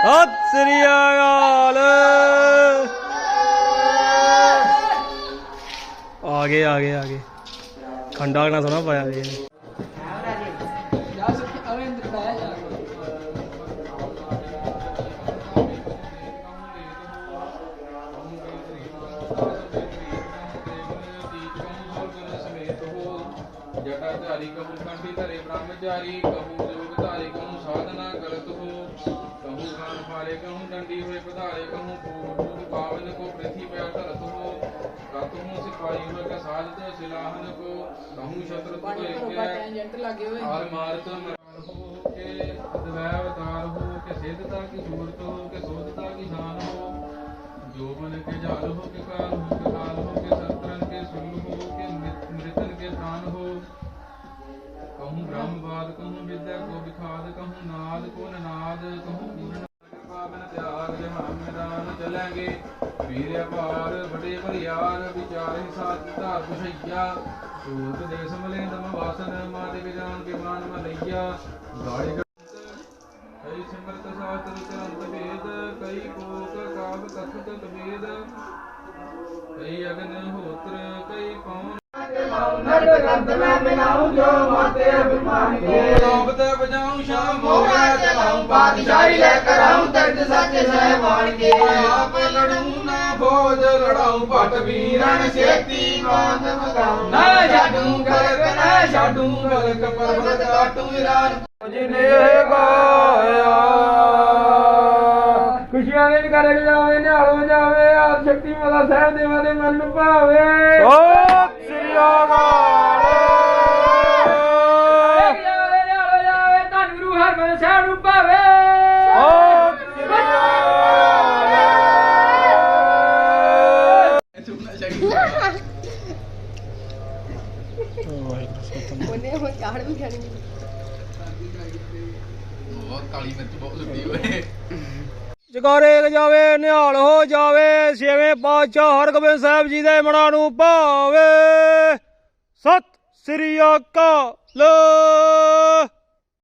ਸਤਿ ਸ੍ਰੀ ਅਕਾਲ। ਆ ਗਏ ਆ ਗਏ ਆ ਗਏ। ਖੰਡਾ ਕਿੰਨਾ ਸੋਹਣਾ ਪਾਇਆ। ਜੀ ਇਹਨੇ। ਜਟਾ ਧਾਰੀ ਕਹੂ ਕੰਠੀ ਧਰੇ ਬ੍ਰਹਮਚਾਰੀ ਕਹੂ ਜੋਗ ਧਾਰੇ ਕਹੂ ਸਾਧਨਾ ਕਰਤ ਹੋ। ਕਹੂ ਖਾਨ ਫਾਰੇ ਕਹੂ ਡੰਡੀ ਹੋਏ ਪਧਾਰੇ ਕਹੂ ਪੂਰ ਪੂਰ ਪਾਵਨ ਕੋ ਪ੍ਰਿਥੀ ਪਿਆ ਧਰਤ ਹੋ। ਕਤਹੂ ਸਿਪਾਹੀ ਹੋਏ ਕਾ ਸਾਜਤ ਸਿਲਾਹਨ ਕੋ। ਕਹੂ ਸ਼ਤਰ ਤੋ ਹਾਰ ਮਾਰਤ ਮਰਾਰ ਹੋ ਕੇ। ਅਦਵੈ ਅਵਤਾਰ ਹੋ ਕੇ ਸਿੱਧਤਾ ਕੀ ਸੂਰਤ ਹੋ ਕੇ ਸੋਧਤਾ ਕੀ ਸ਼ਾਨ ਹੋ। ਜੋ ਮਨ ਕੇ ਜਾਲ ਹੋ ਕੇ ਕਾਲ ਹੋ ਕੇ ਕਾਲ ਹੋ ਬ੍ਰਹਮਵਾਦ ਕਹੂੰ ਵਿਦਿਆ ਕੋ ਵਿਖਾਦ ਕਹੂੰ ਨਾਦ, ਕੋ ਨਨਾਦ ਕਹੂੰ ਪੂਰਨ ਪਾਵਨ ਤਿਆਗ ਜਹਾਂ ਮੈਦਾਨ ਚਲਾਂਗੇ। ਵੀਰ ਅਪਾਰ ਬੜੇ ਭਰਿਆਰ, ਵਿਚਾਰ ਸਾਥ ਧਾਰ ਪੁਛਈਆ ਸੂਤ ਦੇਸ ਮਲੇ ਦਮ ਵਾਸਨ ਮਾਦੇ ਵਿਜਾਨ ਕੇ ਮਾਨ ਮਲਈਆ। ਗਾੜੀ ਕਈ ਸਿਮਰਤ ਸਾਸਤਰ ਚਰੰਤ ਵੇਦ ਕਈ ਕੋਕ ਕਾਵ ਕਥਤ ਕਵੇਦ ਕਈ ਅਗਨ ਹੋਤਰ, ਕਈ ਪੌਣ ਰੋਬਤ ਬਜਾਉ ਸ਼ਾਮ ਮੋਹਰਾ ਚਲਾਉਂ ਬਾਦਸ਼ਾਹੀ ਲੈ ਕਰ ਆਉਂ ਤਖਤ ਸੱਚ ਸਹਿਬਾਨ ਕੇ। ਆਪ ਲੜੂ ਨਾ ਫੌਜ ਲੜਾਉ ਭਟ ਵੀਰਨ ਛੇਤੀ ਮਾਨ ਮਗਾਉ। ਨਾ ਛਾਡੂੰ ਗਲਕ ਨਾ ਛਾਡੂੰ ਗਲਕ ਪਰਬਤ ਕਾਟੂ ਇਰਾਨ। ਜਿਨੇ ਗਾਇਆ ਖੁਸ਼ੀਆਂ ਦੇ ਕਰ ਜਾਵੇ ਨਿਹਾਲੋ ਜਾਵੇ ਸ਼ਕਤੀ ਮਾਤਾ ਸਾਹਿਬ ਦੇਵਾਂ ਦੇ ਮਨ ਨੂੰ ਭਾਵੇ। ਸਤਿ ਉਹਨੇ ਹੁਣ ਕਾੜ ਵੀ ਖਾਣੀ ਬਹੁਤ ਕਾਲੀ ਮਿਰਚ ਬਹੁਤ ਸੁੱਟੀ ਓਏ। ਜਗਾਰੇ ਜਾਵੇ ਨਿਹਾਲ ਹੋ ਜਾਵੇ ਛੇਵੇਂ ਪਾਤਸ਼ਾਹ ਹਰਗੋਬਿੰਦ ਸਾਹਿਬ ਜੀ ਦੇ ਮਨਾਂ ਨੂੰ ਭਾਵੇ। ਸਤਿ ਸ੍ਰੀ ਅਕਾਲ।